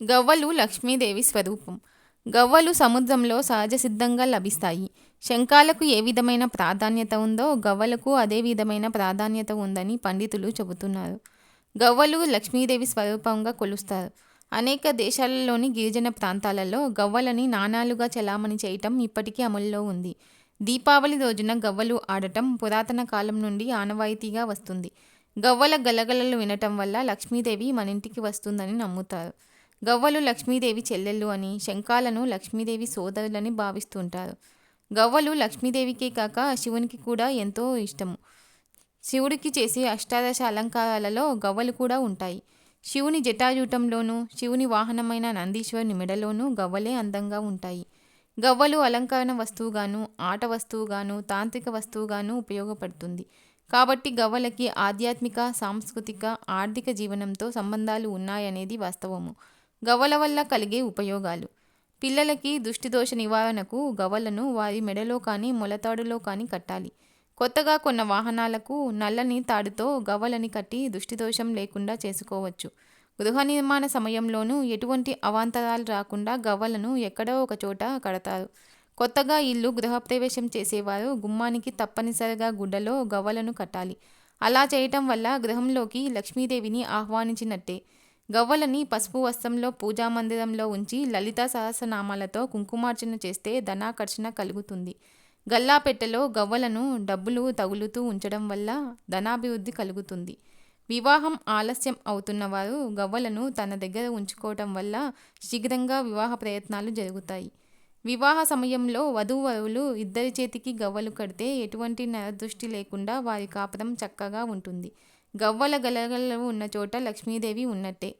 గవ్వలు లక్ష్మీదేవి స్వరూపం. గవ్వలు సముద్రంలో సహజ సిద్ధంగా లభిస్తాయి. శంఖాలకు ఏ విధమైన ప్రాధాన్యత ఉందో గవ్వలకు అదే విధమైన ప్రాధాన్యత ఉందని పండితులు చెబుతున్నారు. గవ్వలు లక్ష్మీదేవి స్వరూపంగా కొలుస్తారు. అనేక దేశాలలోని గిరిజన ప్రాంతాలలో గవ్వలని నాణాలుగా చలామణి చేయటం ఇప్పటికీ అమల్లో ఉంది. దీపావళి రోజున గవ్వలు ఆడటం పురాతన కాలం నుండి ఆనవాయితీగా వస్తుంది. గవ్వల గలగలలు వినటం వల్ల లక్ష్మీదేవి మన ఇంటికి వస్తుందని నమ్ముతారు. గవ్వలు లక్ష్మీదేవి చెల్లెళ్ళు అని శంఖాలను లక్ష్మీదేవి సోదరులని భావిస్తుంటారు. గవ్వలు లక్ష్మీదేవికే కాక శివునికి కూడా ఎంతో ఇష్టము. శివుడికి చేసే అష్టాదశ అలంకారాలలో గవ్వలు కూడా ఉంటాయి. శివుని జటాజూటంలోనూ శివుని వాహనమైన నందీశ్వరుని మెడలోనూ గవ్వలే అందంగా ఉంటాయి. గవ్వలు అలంకరణ వస్తువుగాను ఆట వస్తువుగాను తాంత్రిక వస్తువుగాను ఉపయోగపడుతుంది. కాబట్టి గవ్వలకి ఆధ్యాత్మిక సాంస్కృతిక ఆర్థిక జీవనంతో సంబంధాలు ఉన్నాయనేది వాస్తవము. గవ్వల వల్ల కలిగే ఉపయోగాలు. పిల్లలకి దుష్టిదోష నివారణకు గవ్వలను వారి మెడలో కానీ మొలతాడులో కానీ కట్టాలి. కొత్తగా కొన్న వాహనాలకు నల్లని తాడుతో గవ్వలని కట్టి దుష్టిదోషం లేకుండా చేసుకోవచ్చు. గృహ నిర్మాణ సమయంలోనూ ఎటువంటి అవాంతరాలు రాకుండా గవ్వలను ఎక్కడో ఒక చోట కడతారు. కొత్తగా ఇల్లు గృహప్రవేశం చేసేవారు గుమ్మానికి తప్పనిసరిగా గుడ్డలో గవ్వలను కట్టాలి. అలా చేయటం వల్ల గృహంలోకి లక్ష్మీదేవిని ఆహ్వానించినట్టే. గవ్వలని పసుపు వస్త్రంలో పూజా మందిరంలో ఉంచి లలితా సహస్రనామాలతో కుంకుమార్చన చేస్తే ధనాకర్షణ కలుగుతుంది. గల్లాపెట్టెలో గవ్వలను డబ్బులు తగులుతూ ఉంచడం వల్ల ధనాభివృద్ధి కలుగుతుంది. వివాహం ఆలస్యం అవుతున్న వారు గవ్వలను తన దగ్గర ఉంచుకోవటం వల్ల శీఘ్రంగా వివాహ ప్రయత్నాలు జరుగుతాయి. వివాహ సమయంలో వధూవరులు ఇద్దరి చేతికి గవ్వలు కడితే ఎటువంటి నరదృష్టి లేకుండా వారి కాపురం చక్కగా ఉంటుంది. గవ్వల గలగలవు ఉన్న చోట లక్ష్మీదేవి ఉన్నట్టే.